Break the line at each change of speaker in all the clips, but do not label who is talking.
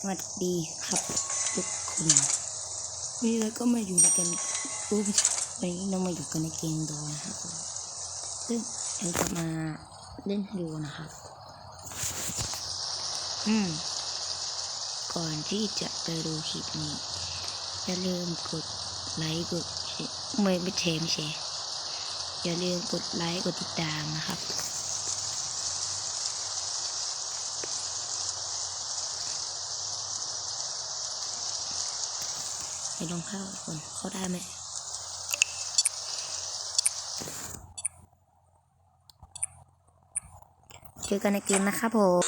สวัสดีครับทุกคนวันนี้เราก็มาอยู่ในเกันอู้ม่ใช่วันนี้เรามาอยู่กันในเกมโดนะครับซึ่งเราจะมาเล่นดูนะครับอืมก่อนที่จะไปดูคลิปนี้อย่าลืมกดไลค์กดไม่ไม่แชร์ไม่แชร์อย่าลืมกดไลค์กดติดตามนะครับ ไปลองเข้าคนเข้าได้ไหมเจอกันในเกมนะครับผม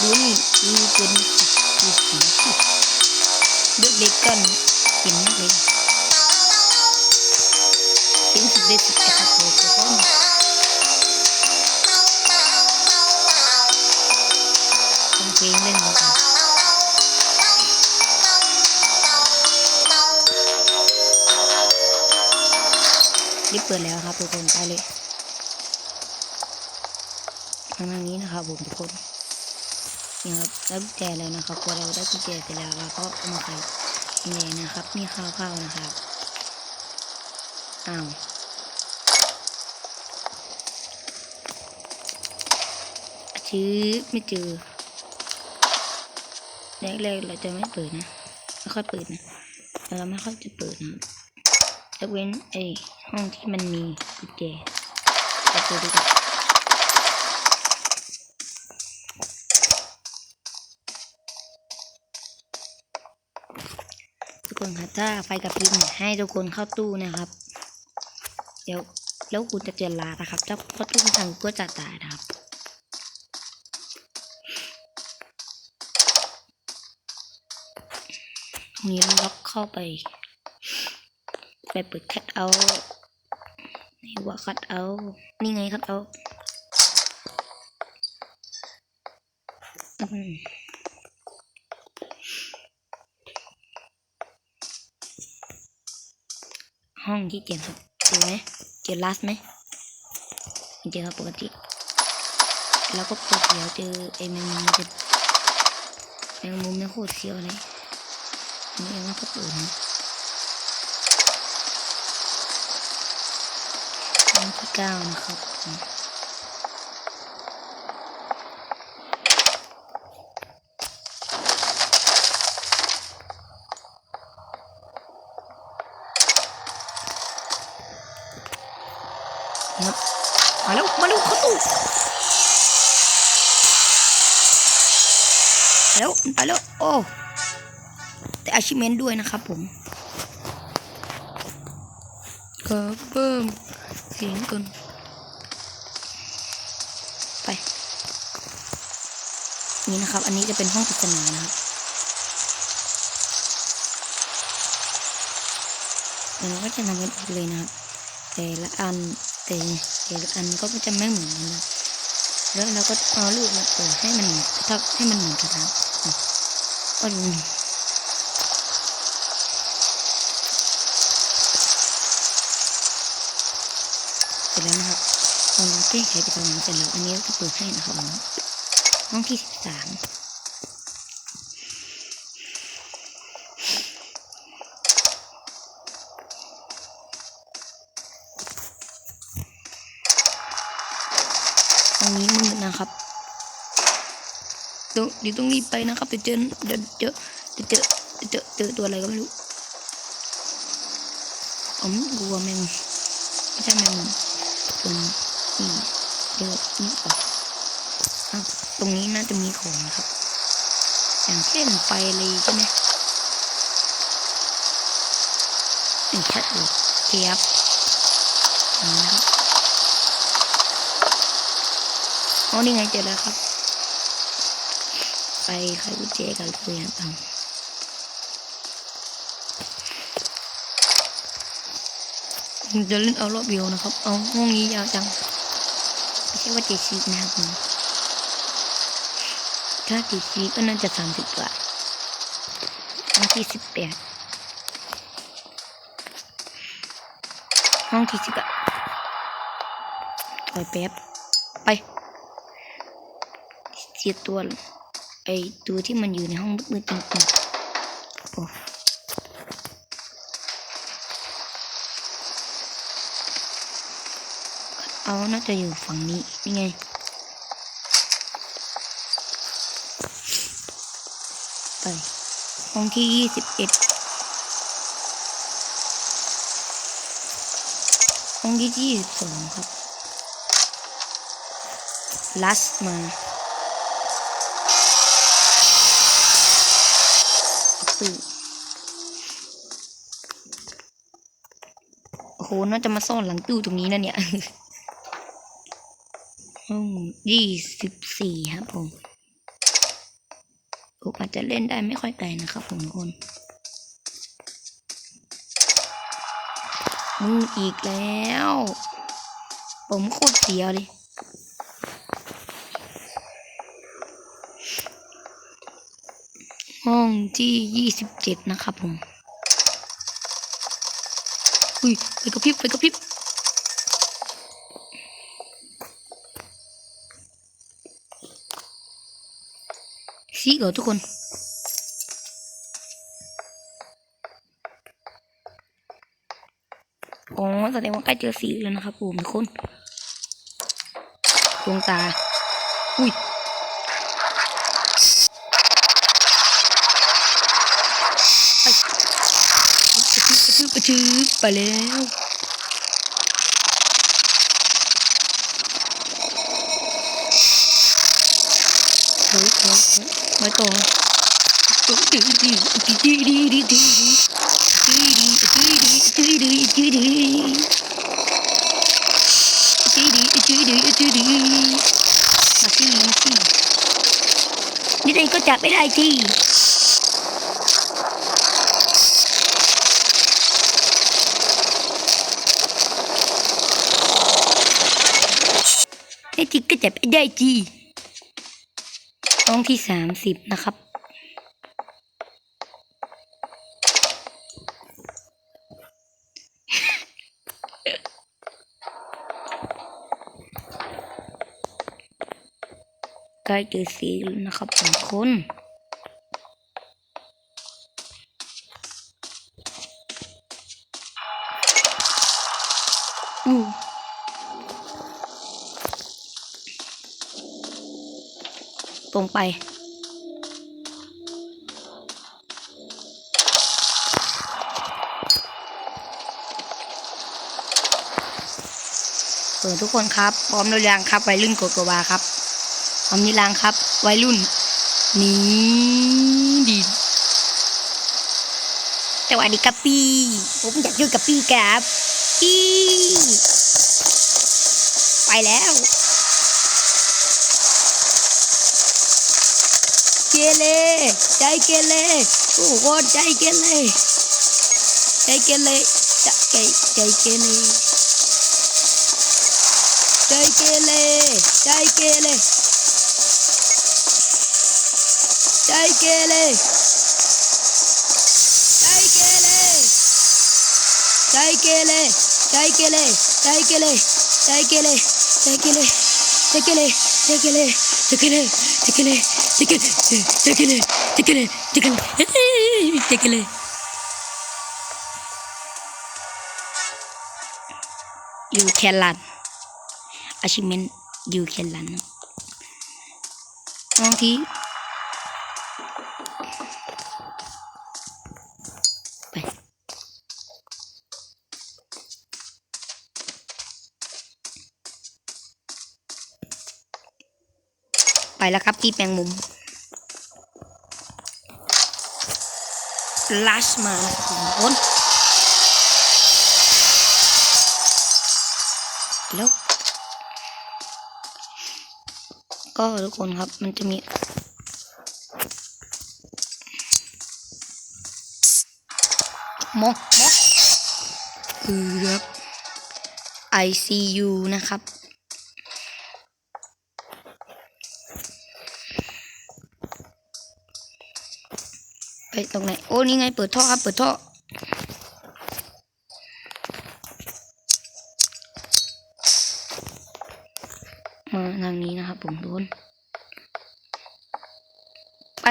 ดูนี่มีเป็นมีสีสิเด็กๆกันเห็นมากเลย ทำเพลงเล่นมากันรีบเปิดแล้วครับทุกคนไปเลยทางนี้นะครับผมทุกคนนี่ครับได้กุญแจแล้วนะครับพอเราได้กุญแจเสร็จแล้วเราก็เอามาไขนี่นะครับนี่ข้าวข้าวนะครับอ้าวชื้อไม่เจอ แรกๆเราจะไม่เปิดนะไม่ค่อยเปิดนะแต่เราไม่ค่อยจะเปิดนะครับยกเว้นไอ้ห้องที่มันมีกุญแจเราเปิดดูกันทุกคนครับถ้าไฟกับพริบให้ทุกคนเข้าตู้นะครับ เดี๋ยวแล้วคุณจะเจอลานะครับถ้าเข้าตู้ทันก็จะตายนะครับ ตรงนี้ล็อกเข้าไป ไปเปิดคัดเอานี่ว่าคัดเอานี่ไงคัดเอาห้องที่เจ็ดครับเจอไหมเจอลัสไหมเจอครับปกติ แล้วก็ปวดเสียวเจอไอ้แมงมุมจะแมงมุมเนี่โคตรเสียวเลย นนี่ยังไม่ก็เปิดนะห้องที่เก้านะครับมครับมาแล้วมาแล้วเข้าตู้ไปแล้วมันไปแล้วโอ้ อาชิเมนด้วยนะครับผมก็เพิ่มเสียงก่อนไปนี่นะครับ อันนี้จะเป็นห้องปริศนานะครับเราก็จะนำกันอีกเลยนะครับแต่ละอันแต่แต่ละอันก็จะไม่เหมือนกันนะแล้วเราก็เอาลูกมาเปิดให้มันถ้าให้มันเหมือนกันนะอะก็ดูเส ร็จแล้วนะครับตอนเราแก้ไขไปตรงนั้เสร็จแล้ว อันนี้ก็เปิดให้นะครับผมห้องที่สิบสามตรงนี้มืดนะครับต้องเดี๋ยวต้องรีบไปนะครับเดี๋ยวเจอเดี๋ยวเจอเดี๋ยวเจอเจอเจอตัวอะไรก็ไม่รู้ผมกลัวแมงไม่ใช่แมงมุม รงนี้เดี๋ยวนี่ก่อนอ้าวตรงนี้น่าจะมีของครับ อย่างเช่นไฟเลยใช่ไหมนี่ชัดเลยเทียบนี่นะครับอ๋อนี่ไงเจอแล้วครับ ไปไขกุญแจกันเลยนะครับ จะเล่นเอารอบเดียวนะครับ เอาห้องนี้ยาวจัง ไม่ใช่ว่าเจ็ดสิบนะครับถ้าเจ็ดสิบก็น่าจะสามสิบกว่าห้องที่สิบแปดห้องที่สิบอะถอยแป๊บ ไปเสียตัวไอตัวที่มันอยู่ในห้องมืดๆจริงๆโอ้ เขาน่าจะอยู่ฝั่งนี้ยังไงไปห้องที่ยี่สิบเอ็ดห้องที่ยี่สิบสองครับลัสมาสื่อโหน่าจะมาซ่อนหลังตู้ตรงนี้นะเนี่ย ห้องยี่สิบสี่ครับผมผมอาจจะเล่นได้ไม่ค่อยไกลนะครับผมทุกคนมึงอีกแล้ว ผมโคตรเสียวเลยห้องที่ยี่สิบเจ็ดนะครับผม อุ้ยไปกระพริบไปกระพริบ ชี้เหรอทุกคน อ๋อแสดงว่าใกล้เจอสีแล้วนะครับผมทุกคนดวงตา อุ้ยไปชื้อไปแล้วเฮ้ยเฮ้ย mới tổ đi đây có chạp bên hai chi? Thế thì cứ chạp bên đây chi? ห้องที่สามสิบนะครับ ใกล้จะสีแล้วนะครับสองคน ไป เปิดทุกคนครับ พร้อมหรือยังครับวัยรุ่นโกดกวาครับพร้อมหรือยังครับวัยรุ่นนี้ดีสวัสดีครับพี่ผมอยากยุ่กับพี่ครับพี่ไปแล้ว केले चाय केले ओ गॉड चाय केले चाय केले चाय चाय केले चाय केले चाय केले चाय केले चाय केले चाय केले चाय केले चाय केले चाय केले चाय केले चाय केले tekele tekele tekele tekele tekele tekele tekele tekele you can run achievement you can run บางที ไปแล้วครับที่แปลงมุมลัชมาทุกคนแล้วก็ทุกคนครับมันจะมีมอกมอกเกือบ ICU นะครับ ตรงไหน โอ้นี่ไงเปิดท่อครับเปิดท่อมาทางนี้นะครับผมทุกคนไป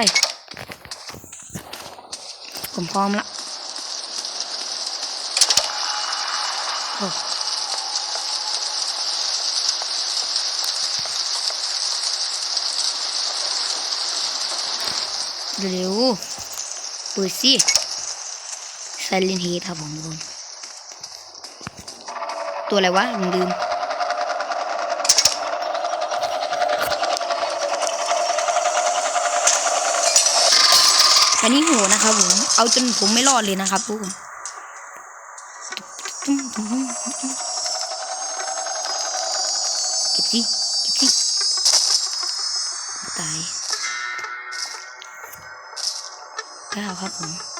ผมพร้อมละโอ้เร็ว ๆเปิดสิ Silent Heat ครับผมทุกคนตัวอะไรวะลืมลืมอันนี้โหนะครับผม เอาจนผมไม่รอดเลยนะครับทุกคนเก็บสิ ก้าครับผม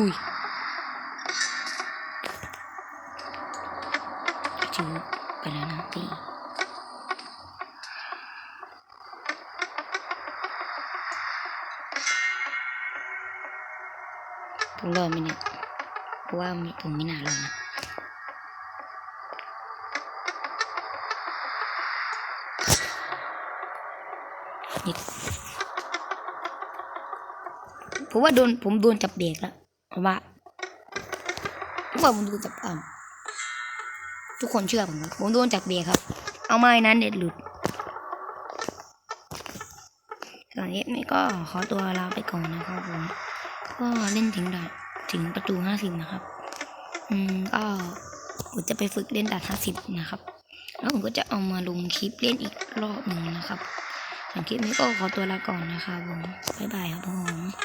อุ้ยจือไปแล้วนะพี่ผมรอดไหมเนี่ยเพราะว่ามีผมไม่น่ารอดนะนิดผมว่าโดนผมโดนจับเบรกแล้วเพราะ ว่าผมว่าผมโดนจับอ่าทุกคนเชื่อผมครับผมโดนจับเบรกครับ เอาไม้นั้นเด็ดหลุดส่วนนี้ไม่ก็ขอตัวลาไปก่อนนะครับผม ก็เล่นถึงด่านถึงประตูห้าสิบนะครับ อืมก็ผมจะไปฝึกเล่นด่านห้าสิบนะครับ แล้วผมก็จะเอามาลงคลิปเล่นอีกรอบหนึ่งนะครับสำหรับคลิปนี้ก็ขอตัวลาก่อนนะคะผม บ๊ายบายครับผม